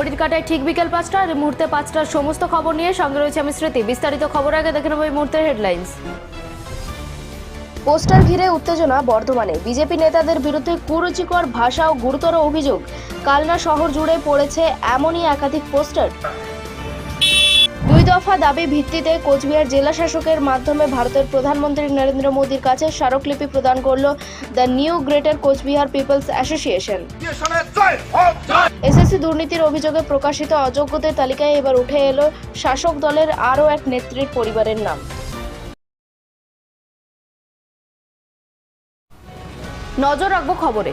ঘড়ির কাটায় ঠিক বিকেল পাঁচটা আর মুহূর্তে পাঁচটার সমস্ত খবর নিয়ে সঙ্গে রয়েছে আমি স্মৃতি। বিস্তারিত খবর আগে দেখে নেব এই মুহূর্তের হেডলাইন্স। পোস্টার ঘিরে উত্তেজনা বর্ধমানে। বিজেপি নেতাদের বিরুদ্ধে কুরুচিকর ভাষা ও গুরুতর অভিযোগ। কালনা শহর জুড়ে পড়েছে এমনই একাধিক পোস্টার। দুই দফা দাবি ভিত্তিতে কোচবিহার জেলা শাসকের মাধ্যমে ভারতের প্রধানমন্ত্রী নরেন্দ্র মোদীর কাছে স্মারকলিপি প্রদান করল the new greater Coochbehar people's association. SSC দুর্নীতির অভিযোগে প্রকাশিত অযোগ্যদের তালিকায় এবার উঠে এলো শাসক দলের আরও এক নেত্রীর পরিবারের নাম। নজর রাখব খবরে।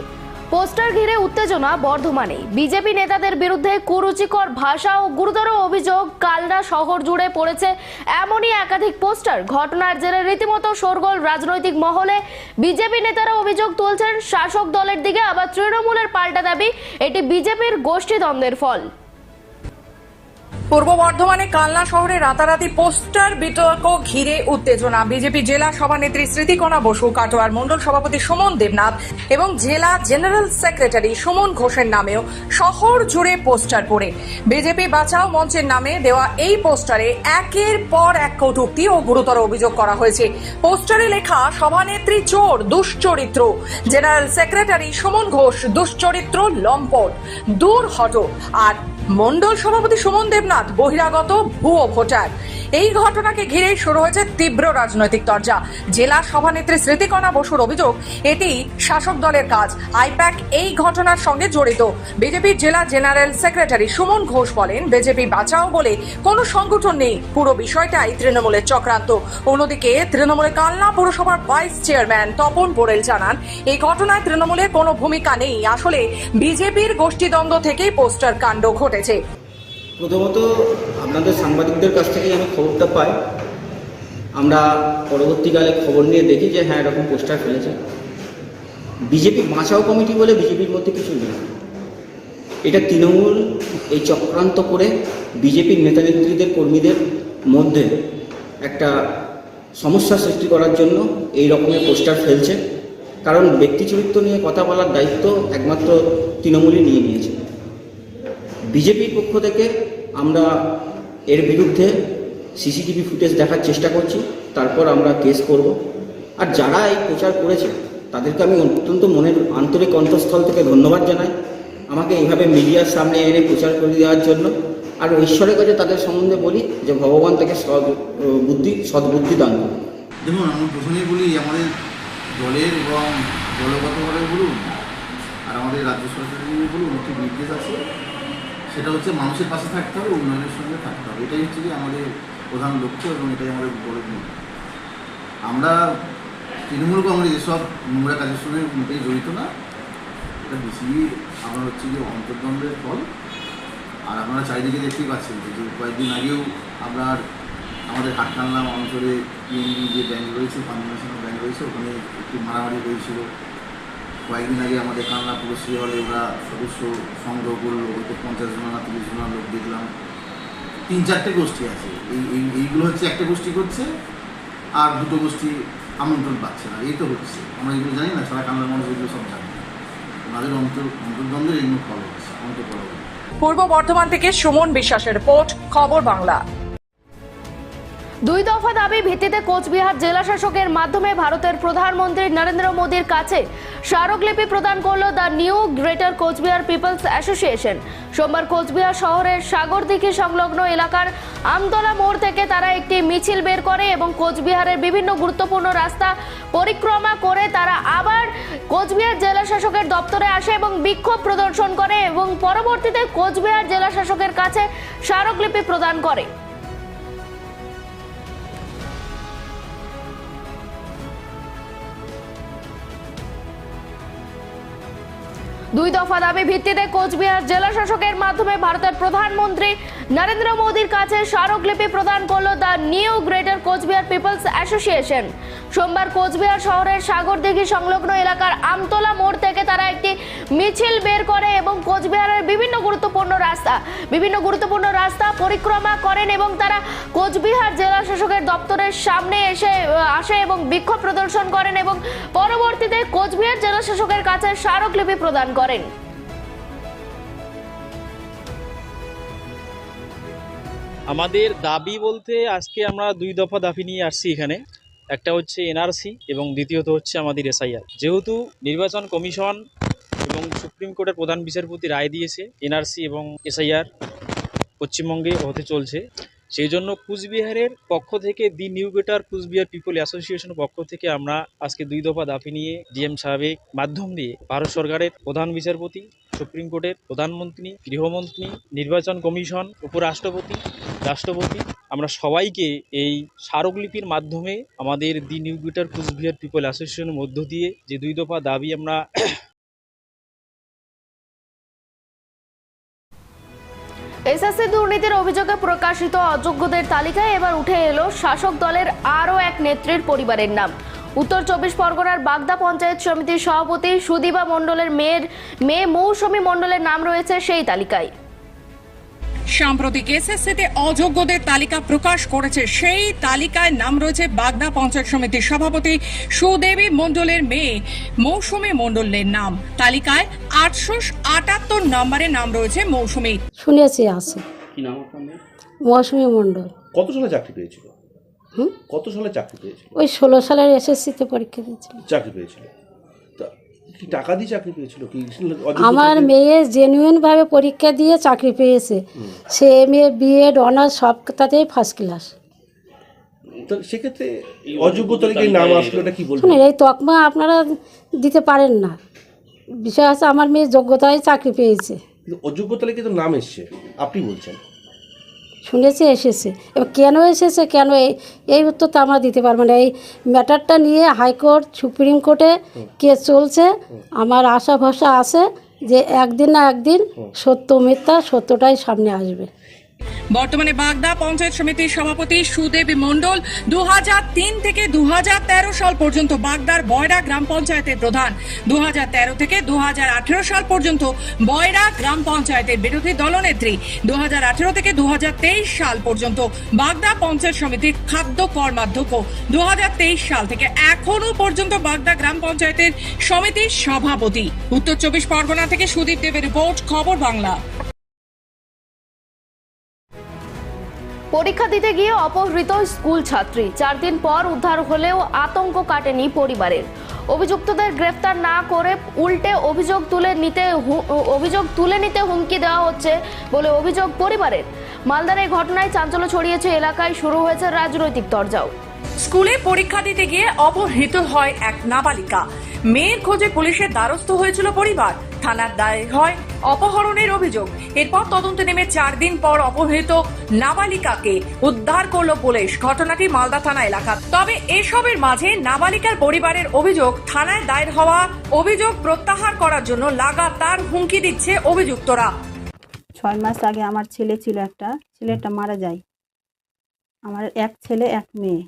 পোস্টার ঘিরে উত্তেজনা বর্ধমানে বিজেপি নেতাদের বিরুদ্ধে কুরুচিকর ভাষা ও গুরুতর অভিযোগ কালনা শহর জুড়ে পড়েছে এমনই একাধিক পোস্টার। ঘটনার জেরে রীতিমতো শোরগোল রাজনৈতিক মহলে। বিজেপি নেতারা অভিযোগ তুলছেন, শাসক দলের দিকে আবার তৃণমূলের পাল্টা দাবি, এটি বিজেপির গোষ্ঠীদ্বন্দ্বের ফল। পূর্ব বর্ধমানে কালনা শহরে রাতারাতি পোস্টার বিতর্ক ঘিরে উত্তেজনা। বিজেপি জেলা সভানেত্রী স্মৃতিকণা বসু, কাটোয়ার মণ্ডল সভাপতি সুমন দেবনাথ এবং জেলা জেনারেল সেক্রেটারি সুমন ঘোষের নামেও শহর জুড়ে পোস্টার পড়ে। বিজেপি বাঁচাও মঞ্চের নামে দেওয়া এই পোস্টারে একের পর এক কটূক্তি ও গুরুতর অভিযোগ করা হয়েছে। পোস্টারে লেখা, সভানেত্রী চোর, দুশ্চরিত্র। জেনারেল সেক্রেটারি সুমন ঘোষ, দুশ্চরিত্র লম্পট, দূর হটো। আর মন্ডল সভাপতি সুমন দেবনাথ, বহিরাগত ভুয়ো ভোটার। এই ঘটনাকে ঘিরে শুরু হয়েছে তীব্র রাজনৈতিক চর্চা জেলা সভানেত্রী স্মৃতিকণা বসুর অভিযোগ, এটি শাসক দলের কাজ। আইপ্যাক এই ঘটনার সঙ্গে জড়িত। বিজেপির জেলা জেনারেল সেক্রেটারি সুমন ঘোষ বলেন, বিজেপি বাঁচাও বলে কোনো সংগঠন নেই। পুরো বিষয়টাই তৃণমূলের চক্রান্ত। অন্যদিকে তৃণমূলের কালনা পুরসভার ভাইস চেয়ারম্যান তপন বোরেল জানান, এই ঘটনায় তৃণমূলের কোনো ভূমিকা নেই। আসলে বিজেপির গোষ্ঠীদ্বন্দ্ব থেকেই পোস্টার কাণ্ড ঘটেছে প্রথমত আপনাদের সাংবাদিকদের কাছ থেকে আমি খবরটা পাই। আমরা পরবর্তীকালে খবর নিয়ে দেখি যে হ্যাঁ এরকম পোস্টার ফেলেছে। বিজেপি, বাঁচাও কমিটি বলে বিজেপির মধ্যে কিছু নেই। এটা তৃণমূল এই চক্রান্ত করে বিজেপির নেতানেত্রীদের কর্মীদের মধ্যে একটা সমস্যা সৃষ্টি করার জন্য এই রকমের পোস্টার ফেলছে। কারণ ব্যক্তি চরিত্র নিয়ে কথা বলার দায়িত্ব একমাত্র তৃণমূলই নিয়ে নিয়েছে। বিজেপির পক্ষ থেকে আমরা এর বিরুদ্ধে সিসিটিভি ফুটেজ দেখার চেষ্টা করছি, তারপর আমরা কেস করব। আর যারা এই প্রচার করেছে, তাদেরকে আমি অত্যন্ত মনের আন্তরিক কণ্ঠস্থল থেকে ধন্যবাদ জানাই। আমাকে এইভাবে মিডিয়ার সামনে এনে প্রচার করে দেওয়ার জন্য। আর ঈশ্বরের কাছে তাদের সম্বন্ধে বলি যে ভগবান তাকে সৎ, বুদ্ধি সদ্বুদ্ধি দান করুন। দেখুন, আমি প্রথমেই বলি আমাদের দলের এবং দলগতভাবে বলুন, আর আমাদের রাজ্য সরকারের বলুন, একটি নির্দেশ আছে। সেটা হচ্ছে মানুষের পাশে থাকতে হবে, উন্নয়নের সঙ্গে থাকতে হবে। এটাই হচ্ছে কি আমাদের প্রধান লক্ষ্য এবং এটাই আমাদের বড় গুণ আমরা তৃণমূল কংগ্রেস এসব নোংরা কাজের সঙ্গে মোটেই জড়িত না। এটা বেশি আমার হচ্ছে যে অন্তর্দ্বন্দ্বের ফল। আর আপনারা চারিদিকে দেখতেই পাচ্ছেন যে কয়েকদিন আগেও আপনার আমাদের হাটকান্না অঞ্চলে পিএনবি যে ব্যাংক রয়েছে পাঞ্জাব ন্যাশনাল ব্যাংক রয়েছে, ওখানে একটি মারামারি হয়েছিল। কয়েকদিন আগে আমাদের কান্না পুরশ্রী হলে ওরা সদস্য সংগ্রহ করল, ওইতে পঞ্চাশ জন তিরিশ জন লোক দেখলাম। তিন চারটে গোষ্ঠী আছে। এই, এই- এইগুলো হচ্ছে একটা গোষ্ঠী করছে, আর দুটো গোষ্ঠী আমন্ত্রণ পাচ্ছে না। এই তো হচ্ছে। আমরা এগুলো জানি না, সারা কান্নার মানুষ এগুলো সব জানে। ওনাদের অন্তর, অন্তর্দ্বন্দ্বের এইগুলো ফল হচ্ছে অন্তর্পর পূর্ব বর্ধমান থেকে সুমন বিশ্বাসের রিপোর্ট, খবর বাংলা। দুই দফা দাবি ভিত্তিতে কোচবিহার জেলা শাসকের মাধ্যমে ভারতের প্রধানমন্ত্রী নরেন্দ্র মোদীর কাছে স্মারকলিপি প্রদান করল the new greater Coochbehar people's association. সোমবার কোচবিহার শহরের সাগরদিঘি সংলগ্ন এলাকার আমতলা মোড় থেকে তারা একটি মিছিল বের করে এবং কোচবিহারের বিভিন্ন গুরুত্বপূর্ণ রাস্তা পরিক্রমা করে তারা আবার কোচবিহার জেলা শাসকের দপ্তরে আসে এবং বিক্ষোভ প্রদর্শন করে এবং পরবর্তীতে কোচবিহার জেলা শাসকের কাছে স্মারকলিপি প্রদান করে। দুই দফা দাবি ভিত্তিতে কোচবিহার জেলা শাসকের মাধ্যমে ভারতের প্রধানমন্ত্রী নরেন্দ্র মোদীর কাছে স্মারকলিপি প্রদান করল the new greater Coochbehar people's association. সোমবার কোচবিহার শহরের সাগরদিঘি সংলগ্ন এলাকার আমতলা মোড় থেকে তারা একটি মিছিল বের করে এবং কোচবিহারের বিভিন্ন গুরুত্বপূর্ণ রাস্তা, বিভিন্ন গুরুত্বপূর্ণ রাস্তা পরিক্রমা করেন এবং তারা কোচবিহার জেলা শাসকের দপ্তরের সামনে এসে আসে এবং বিক্ষোভ প্রদর্শন করেন এবং পরবর্তীতে কোচবিহার জেলা শাসকের কাছে স্মারকলিপি প্রদান করেন। আমাদের দাবি বলতে আজকে আমরা দুই দফা দাবি নিয়ে আসছি এখানে। একটা হচ্ছে এনআরসি এবং দ্বিতীয়ত হচ্ছে আমাদের এসআইআর যেহেতু নির্বাচন কমিশন এবং সুপ্রিম কোর্টের প্রধান বিচারপতি রায় দিয়েছে এনআরসি এবং এসআইআর পশ্চিমবঙ্গে হতে চলছে। সেই জন্য কুচবিহারের পক্ষ থেকে দি নিউ গেটার কুচবিহার পিপল অ্যাসোসিয়েশনের পক্ষ থেকে আমরা আজকে দুই দফা দাবি নিয়ে ডিএম সাহেবের মাধ্যম দিয়ে ভারত সরকারের প্রধান বিচারপতি, সুপ্রিম কোর্টের প্রধানমন্ত্রী, গৃহমন্ত্রী, নির্বাচন কমিশন, উপরাষ্ট্রপতি, রাষ্ট্রপতি, আমরা সবাইকে এই স্মারকলিপির মাধ্যমে আমাদের the new greater Coochbehar people অ্যাসোসিয়েশনের মধ্য দিয়ে যে দুই দফা দাবি আমরা এসএসসি দুর্নীতির অভিযোগে প্রকাশিত অযোগ্যদের তালিকায় এবার উঠে এলো শাসক দলের আরও এক নেত্রীর পরিবারের নাম। উত্তর চব্বিশ পরগনার বাগদা পঞ্চায়েত সমিতির সভাপতি সুদীপা মণ্ডলের মেয়ের মেয়ে মৌসুমী মণ্ডলের নাম রয়েছে সেই তালিকায়। সাম্প্রতিক এসএসসিতে অযোগ্যদের তালিকা প্রকাশ করেছে সেই তালিকায় নাম রয়েছে বাগদা পঞ্চায়েত সমিতির সভাপতি সুদেবী মণ্ডলের মেয়ে মৌসুমী মণ্ডলের নাম। তালিকায় আটশো আটাত্তর নম্বরে নাম রয়েছে মৌসুমী। শুনেছি আছে। কি নাম আপনার মেয়ের? মৌসুমী মণ্ডল। কত সালে চাকরি পেয়েছিল? হুম? কত সালে চাকরি পেয়েছিল? ওই ষোলো সালের এসএসসিতে পরীক্ষা দিয়েছিল। চাকরি পেয়েছিল? কি টাকা দিয়ে চাকরি পেয়েছিল? কি আমার মেয়ে জেনুইনভাবে পরীক্ষা দিয়ে চাকরি পেয়েছে। সে এ বিএড অনার্স সবটাতেই ফার্স্ট ক্লাস তো সেক্ষেত্রে অযোগ্য তালিকায় নাম আসলো এটা কি বলবেন? এই তকমা আপনারা দিতে পারেন না। বিষয় আছে আমার মেয়ে যোগ্যতায় চাকরি পেয়েছে। অযোগ্য তালিকায় তো নাম এসছে? আপনি বলছেন। শুনেছি এসেছে। এবার কেন এসেছে কেন এই এই উত্তর তো আমরা দিতে পারব না। এই ম্যাটারটা নিয়ে হাইকোর্ট সুপ্রিম কোর্টে কে চলছে। আমার আশা ভরসা আছে যে একদিন না একদিন সত্য মিথ্যা সত্যটাই সামনে আসবে। বর্তমানে বাগদা পঞ্চায়েত সমিতির সভাপতি সুদেব মণ্ডল দু থেকে দুহাজার তেরো সাল পর্যন্ত বাগদার বয়রা গ্রাম পঞ্চায়েতের প্রধান। দুহাজার তেরো থেকে দুহাজার আঠারো সাল পর্যন্ত বয়রা গ্রাম পঞ্চায়েতের বিরোধী দলনেত্রী। দুহাজার আঠারো থেকে দুহাজার তেইশ সাল পর্যন্ত বাগদা পঞ্চায়েত সমিতির খাদ্য কর্মাধ্যক্ষ। দু সাল থেকে এখনও পর্যন্ত বাগদা গ্রাম পঞ্চায়েতের সমিতির সভাপতি। উত্তর চব্বিশ পরগনা থেকে সুদীপ দেবের রিপোর্ট, খবর বাংলা। পরীক্ষা দিতে গিয়ে অপহৃত স্কুল ছাত্রী। চার দিন পর উদ্ধার হলেও আতঙ্ক কাটেনি পরিবারের। অভিযুক্তদের গ্রেফতার না করে উল্টে অভিযোগ তুলে নিতে অভিযোগ তুলে নিতে হুমকি দেওয়া হচ্ছে বলে অভিযোগ পরিবারের। মালদার এই ঘটনায় চাঞ্চল্য ছড়িয়েছে এলাকায় শুরু হয়েছে রাজনৈতিক দরজাও স্কুলে পরীক্ষা দিতে গিয়ে অপহৃত হয় এক নাবালিকা। মেয়ের খোঁজে পুলিশের দ্বারস্থ হয়েছিল পরিবার। থানার দায়ের হয় অপহরণের অভিযোগ। এরপর তদন্তে নেমে চার দিন পর অপহৃত নাবালিকাকে উদ্ধার করল পুলিশ। ঘটনাটি মালদা থানা এলাকা তবে এসবের মাঝে নাবালিকার পরিবারের অভিযোগ, থানায় দায়ের হওয়া অভিযোগ প্রত্যাহার করার জন্য লাগাতার হুমকি দিচ্ছে অভিযুক্তরা। ছয় মাস আগে আমার ছেলে ছিল একটা, ছেলেটা মারা যায়। আমার এক ছেলে, এক মেয়ে।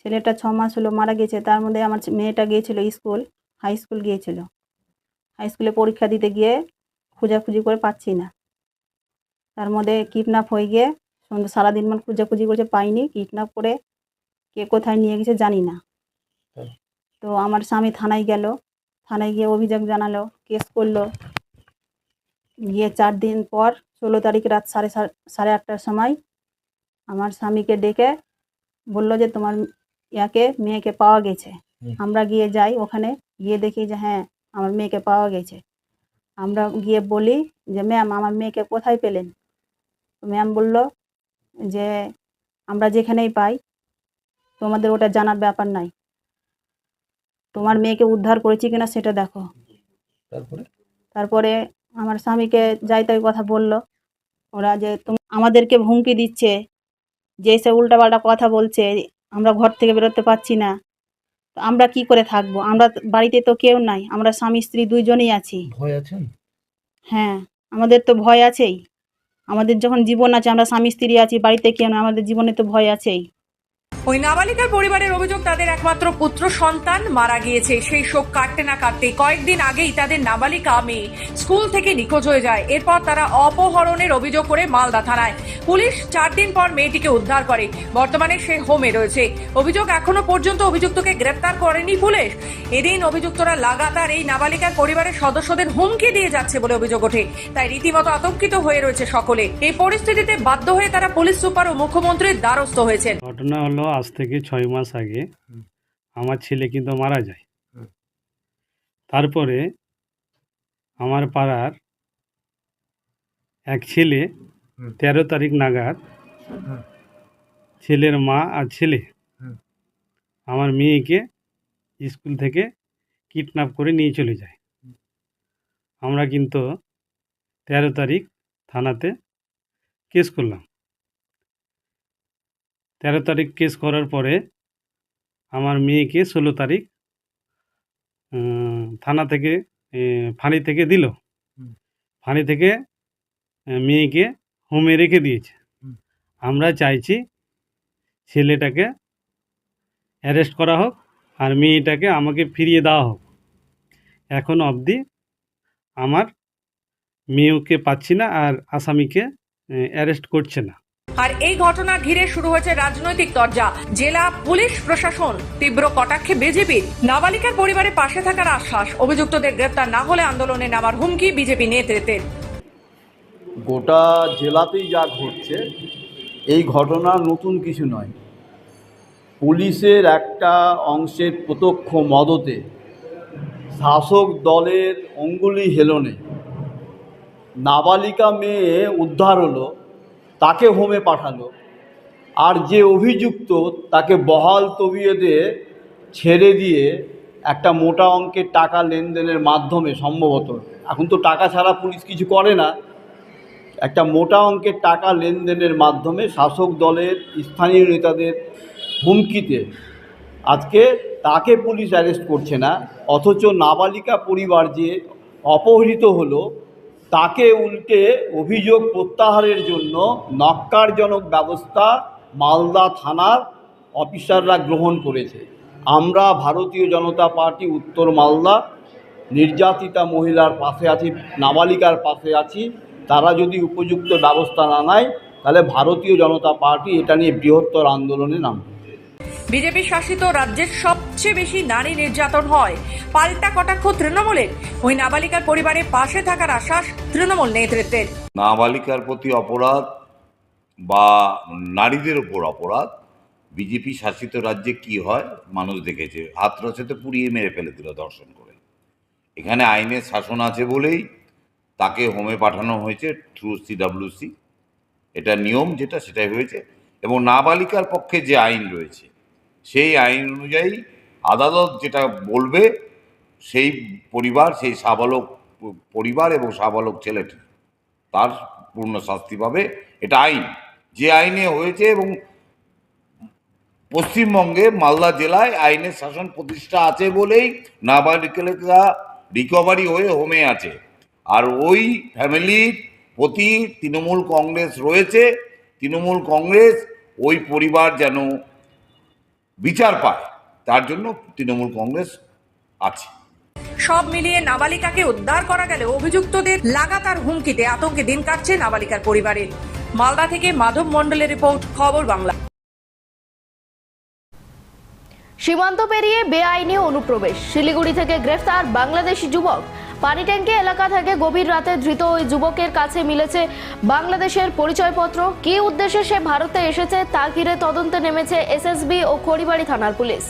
ছেলেটা ছ মাস হলো মারা গেছে, তার মধ্যে আমার মেয়েটা গিয়েছিল স্কুল, হাই স্কুল গিয়েছিল। স্কুলে পরীক্ষা দিতে গিয়ে খোঁজাখুঁজি করে পাচ্ছি না। তার মধ্যে কিডন্যাপ হয়ে গিয়ে সন্ধ্যে সারাদিন মান খোঁজাখুঁজি করছে পাইনি কিডন্যাপ করে কে কোথায় নিয়ে গেছে জানি না। তো আমার স্বামী থানায় গেল থানায় গিয়ে অভিযোগ জানালো কেস করল। গিয়ে চার দিন পর ষোলো তারিখ রাত সাড়ে সাড়ে আটটার সময় আমার স্বামীকে ডেকে বলল যে তোমার ইয়াকে মেয়েকে পাওয়া গেছে। আমরা গিয়ে যাই ওখানে গিয়ে দেখি যে হ্যাঁ আমার মেয়েকে পাওয়া গেছে। আমরা গিয়ে বলি যে ম্যাম আমার মেয়েকে কোথায় পেলেন? তো ম্যাম বলল যে আমরা যেখানেই পাই তোমাদের ওটা জানার ব্যাপার নাই। তোমার মেয়েকে উদ্ধার করেছি কিনা সেটা দেখো। তারপরে? তারপরে আমার স্বামীকে যাই তাই কথা বলল। ওরা যে তুমি আমাদেরকে হুমকি দিচ্ছে যে সে উল্টাপাল্টা কথা বলছে আমরা ঘর থেকে বেরোতে পারছি না। আমরা কি করে থাকব? আমরা বাড়িতে তো কেউ নাই। আমরা স্বামী স্ত্রী দুইজনেই আছি। ভয় আছেন হ্যাঁ আমাদের তো ভয় আছেই। আমাদের যখন জীবন আছে আমরা স্বামী স্ত্রী আছি বাড়িতে কেউ না আমাদের জীবনে তো ভয় আছেই। ওই নাবালিকার পরিবারের অভিযোগ, তাদের একমাত্র পুত্র সন্তান মারা গিয়েছে। সেই শোক কাটতে না কাটতে কয়েকদিন আগেই তাদের নাবালিকা মেয়ে স্কুল থেকে নিখোঁজ হয়ে যায়। এরপর তারা অপহরণের অভিযোগ করে মালদা থানায়। পুলিশ চার দিন পর মেয়েটিকে উদ্ধার করে। বর্তমানে সে হোমে রয়েছে। অভিযোগ এখনও পর্যন্ত অভিযুক্তকে গ্রেপ্তার করেনি পুলিশ। এদিন অভিযুক্তরা লাগাতার এই নাবালিকার পরিবারের সদস্যদের হুমকি দিয়ে যাচ্ছে বলে অভিযোগ ওঠে। তাই রীতিমতো আতঙ্কিত হয়ে রয়েছে সকলে। এই পরিস্থিতিতে বাধ্য হয়ে তারা পুলিশ সুপার ও মুখ্যমন্ত্রীর দ্বারস্থ হয়েছেন। ঘটনা হলো আজ থেকে ছয় মাস আগে আমার ছেলে কিন্তু মারা যায়। তারপরে আমার পাড়ার এক ছেলে তেরো তারিখ নাগাদ ছেলের মা আর ছেলে আমার মেয়েকে স্কুল থেকে কিডন্যাপ করে নিয়ে চলে যায়। আমরা কিন্তু তেরো তারিখ থানাতে কেস করলাম। তেরো তারিখ কেস করার পরে আমার মেয়েকে ষোলো তারিখ থানা থেকে ফাঁড়ি থেকে দিল। ফাঁড়ি থেকে মেয়েকে হোমে রেখে দিয়েছে। আমরা চাইছি ছেলেটাকে অ্যারেস্ট করা হোক আর মেয়েটাকে আমাকে ফিরিয়ে দেওয়া হোক। এখন অবধি আমার মেয়েকে পাচ্ছি না আর আসামিকে অ্যারেস্ট করছে না। আর এই ঘটনা ঘিরে শুরু হয়েছে রাজনৈতিক তরজা। জেলা, পুলিশ, প্রশাসন তীব্র কটাক্ষে বিজেপি। নাবালিকার পরিবারের পাশে থাকার আশ্বাস, অভিযুক্তদের গ্রেপ্তার না হলে আন্দোলনে নামার হুমকি বিজেপি নেতৃত্বের। গোটা জেলাতেই যা ঘটছে, এই ঘটনা নতুন কিছু নয়। পুলিশের একটা অংশের প্রত্যক্ষ মদতে শাসক দলের অঙ্গুলি হেলনে নাবালিকা মেয়ে উদ্ধার হলো। তাকে হোমে পাঠালো। আর যে অভিযুক্ত তাকে বহাল তবিয়তে ছেড়ে দিয়ে একটা মোটা অঙ্কের টাকা লেনদেনের মাধ্যমে সম্ভবত, এখন তো টাকা ছাড়া পুলিশ কিছু করে না, একটা মোটা অঙ্কের টাকা লেনদেনের মাধ্যমে শাসক দলের স্থানীয় নেতাদের হুমকিতে আজকে তাকে পুলিশ অ্যারেস্ট করছে না, অথচ নাবালিকা পরিবার যে অপহৃত হলো তাকে উল্টে অভিযোগ প্রত্যাহারের জন্য নক্কারজনক ব্যবস্থা মালদা থানার অফিসাররা গ্রহণ করেছে। আমরা ভারতীয় জনতা পার্টি উত্তর মালদা, নির্যাতিতা মহিলার পাশে আছি, নাবালিকার পাশে আছি। তারা যদি উপযুক্ত ব্যবস্থা না নেয়, তাহলে ভারতীয় জনতা পার্টি এটা নিয়ে বৃহত্তর আন্দোলনে নামবে। বিজেপি শাসিত রাজ্যের সবচেয়ে বেশি নারী নির্যাতন হয়। পাল্টা কটাক্ষ তৃণমূলের। ওই নাবালিকার পরিবারের পাশে থাকার আশ্বাস তৃণমূল নেতৃত্বের। নাবালিকার প্রতি অপরাধ বা নারীদের ওপর অপরাধ, বিজেপি শাসিত রাজ্যে কি হয় মানুষ দেখেছে। হাতরসেতে পুড়িয়ে মেরে ফেলে দিল দর্শন করে। এখানে আইনের শাসন আছে বলেই তাকে হোমে পাঠানো হয়েছে থ্রু সিডাব্লিউসি এটা নিয়ম যেটা, সেটাই হয়েছে। এবং নাবালিকার পক্ষে যে আইন রয়েছে সেই আইন অনুযায়ী আদালত যেটা বলবে, সেই পরিবার, সেই সাবালক পরিবার এবং সাবালক ছেলেটি তার পূর্ণ শাস্তি পাবে। এটা আইন। যে আইনে হয়েছে এবং পশ্চিমবঙ্গে মালদা জেলায় আইনের শাসন প্রতিষ্ঠা আছে বলেই নাবালিকা রিকভারি হয়ে হোমে আছে। আর ওই ফ্যামিলির প্রতি তৃণমূল কংগ্রেস রয়েছে। তৃণমূল কংগ্রেস ওই পরিবার যেন বিচার পায় তার জন্য তৃণমূল কংগ্রেস আছে। সব মিলিয়ে নাবালিকাকে উদ্ধার করা গেলে অভিযুক্তদের লাগাতার হুমকিতে আতঙ্কে দিন কাটছে নাবালিকার পরিবারের মালদা থেকে মাধব মণ্ডলের রিপোর্ট খবর বাংলা। সীমান্ত পেরিয়ে বেআইনি অনুপ্রবেশ। শিলিগুড়ি থেকে গ্রেফতার বাংলাদেশি যুবক। পানিট্যাঙ্কি এলাকা থেকে গভীর রাতে ধৃত ওই যুবকের কাছে মিলেছে বাংলাদেশের পরিচয়পত্র। কী উদ্দেশ্যে সে ভারতে এসেছে তা ঘিরে তদন্তে নেমেছে এসএসবি ও খড়িবাড়ি থানার পুলিশ।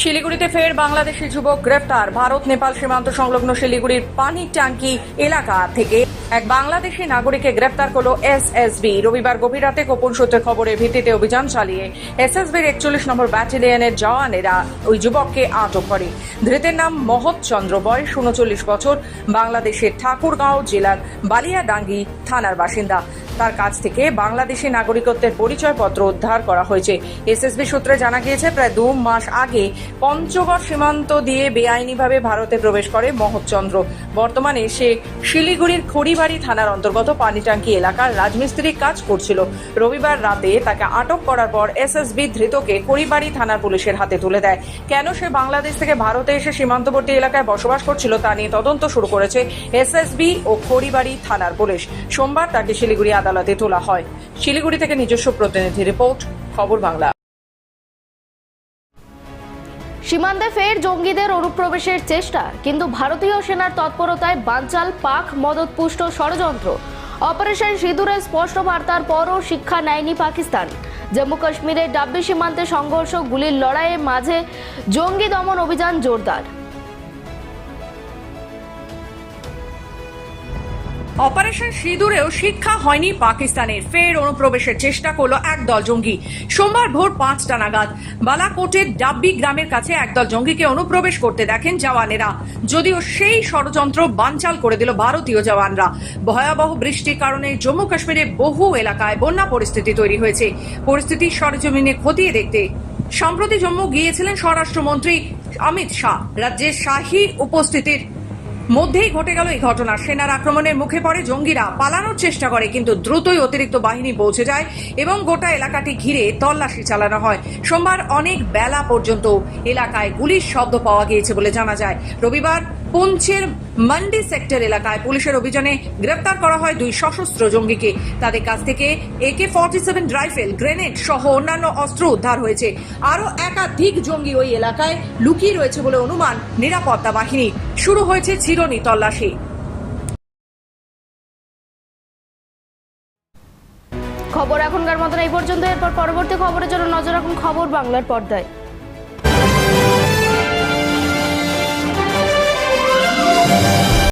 শিলিগুড়িতে ফের বাংলাদেশি যুবক গ্রেফতার। ভারত, নেপাল সীমান্ত সংলগ্ন শিলিগুড়ির পানি ট্যাঙ্কি এলাকা থেকে এক বাংলাদেশি নাগরিককে গ্রেফতার করল এসএসবি রবিবার গভীর রাতে গোপন সূত্রে খবরের ভিত্তিতে অভিযান চালিয়ে এসএসবির একচল্লিশ নম্বর ব্যাটালিয়নের জওয়ানেরা ওই যুবককে আটক করে। ধৃতের নাম মহৎ চন্দ্র, বয়স উনচল্লিশ বছর, বাংলাদেশের ঠাকুরগাঁও জেলার বালিয়াডাঙ্গি থানার বাসিন্দা। তার কাছ থেকে বাংলাদেশি নাগরিকত্বের পরিচয়পত্র উদ্ধার করা হয়েছে। এসএসবি সূত্রে জানা গিয়েছে, প্রায় দু মাস আগে পঞ্চগড় সীমান্ত দিয়ে বেআইনিভাবে ভারতে প্রবেশ করে মহৎচন্দ্র বর্তমানে সে শিলিগুড়ির খড়িবাড়ি থানার অন্তর্গত পানিটাঙ্কি এলাকার রাজমিস্ত্রি কাজ করছিল। রবিবার রাতে তাকে আটক করার পর এসএসবি ধৃতকে খড়িবাড়ি থানার পুলিশের হাতে তুলে দেয়। কেন সে বাংলাদেশ থেকে ভারতে এসে সীমান্তবর্তী এলাকায় বসবাস করছিল তা নিয়ে তদন্ত শুরু করেছে এসএসবি ও খড়িবাড়ি থানার পুলিশ। সোমবার তাকে শিলিগুড়ি আদালতে তোলা হয়। শিলিগুড়ি থেকে নিজস্ব প্রতিনিধি রিপোর্ট, খবর বাংলা। সীমান্তে ফের জঙ্গিদের অনুপ্রবেশের চেষ্টা, কিন্তু ভারতীয় সেনার তৎপরতায় বাঞ্চাল পাক মদতপুষ্ট ষড়যন্ত্র। অপারেশন সিঁদুরের স্পষ্ট বার্তার পরও শিক্ষা নেয়নি পাকিস্তান। জম্মু কাশ্মীরের ডাব্বি সীমান্তে সংঘর্ষ, গুলির লড়াইয়ের মাঝে জঙ্গি দমন অভিযান জোরদার। অপারেশন সিঁদুরেও শিক্ষা হয়নি পাকিস্তানের। ফের অনুপ্রবেশের চেষ্টা করল একদল জঙ্গি। সোমবার ভোর পাঁচটা নাগাদ বালাকোটের ডাব্বি গ্রামের কাছে একদল জঙ্গিকে অনুপ্রবেশ করতে দেখেন জওয়ানেরা। যদিও সেই ষড়যন্ত্র বানচাল করে দিল ভারতীয় জওয়ানরা। ভয়াবহ বৃষ্টির কারণে জম্মু কাশ্মীরের বহু এলাকায় বন্যা পরিস্থিতি তৈরি হয়েছে। পরিস্থিতি সরেজমিনে খতিয়ে দেখতে সম্প্রতি জম্মু গিয়েছিলেন স্বরাষ্ট্রমন্ত্রী অমিত শাহ। রাজ্যের শাহী উপস্থিতির মধ্যেই ঘটে গেল এই ঘটনা। সেনার আক্রমণের মুখে পড়ে জঙ্গিরা। পালানোর চেষ্টা করে, কিন্তু দ্রুতই অতিরিক্ত বাহিনী পৌঁছে যায় এবং গোটা এলাকাটি ঘিরে তল্লাশি চালানো হয়। সোমবার অনেক বেলা পর্যন্ত এলাকায় গুলির শব্দ পাওয়া গিয়েছে বলে জানা যায়। রবিবার পুঞ্চের মান্ডি সেক্টর এলাকায় পুলিশের অভিযানে গ্রেপ্তার করা হয় দুই সশস্ত্র জঙ্গিকে। তাদের কাছ থেকে AK forty seven rifle, grenade সহ অন্যান্য অস্ত্র উদ্ধার হয়েছে। আরও একাধিক জঙ্গি ওই এলাকায় লুকিয়ে রয়েছে বলে অনুমান নিরাপত্তা বাহিনী। শুরু হয়েছে চিরনি তল্লাশি। খবর এখনকার মতন এই পর্যন্ত। এরপর পরবর্তী খবরের জন্য নজর রাখুন খবর বাংলার পর্দায়।